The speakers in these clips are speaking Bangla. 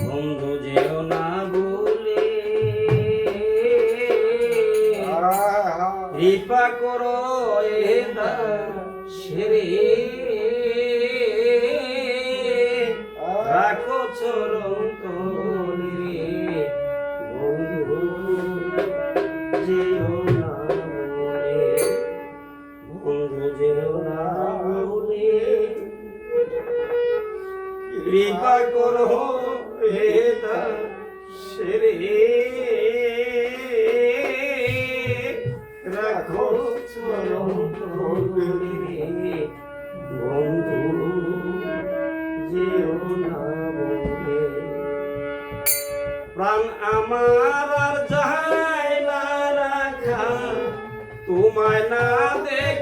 বন্ধু যেও না বলে কৃপা করো সেরে রাখো চরণ কৃপা করো হে সেরে। রাখো বন্ধু প্রাণ আমার আর যায় না রাখা, তোমায় না দেখিলে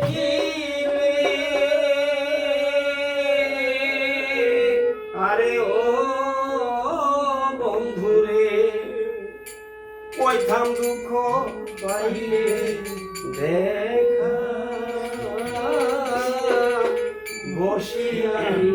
কইথাম দুঃখ পাইলে দেখা বসিয়ারি